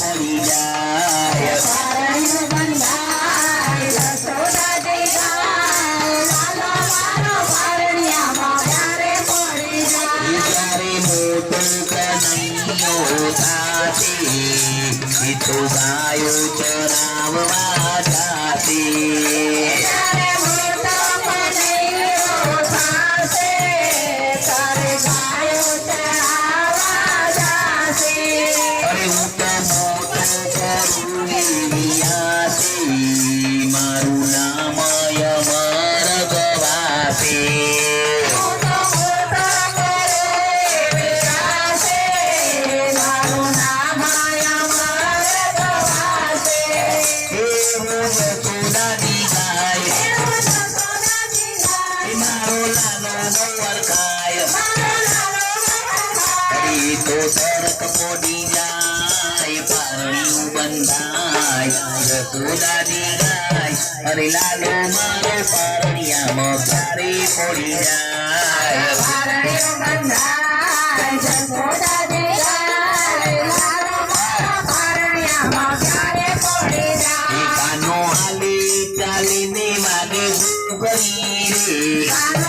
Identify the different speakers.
Speaker 1: Hari তোমায় চড়াওয়া કોડી જાય પાણી બંધાય કોદારી અરે લાલો મારો પારણિયામાં તારે કોડી જાય પારણિયો બંધાય કોદારી ગાય લાલો મારો જાય કાનો હાલી ચાલીને માગે ભૂખ કરી રે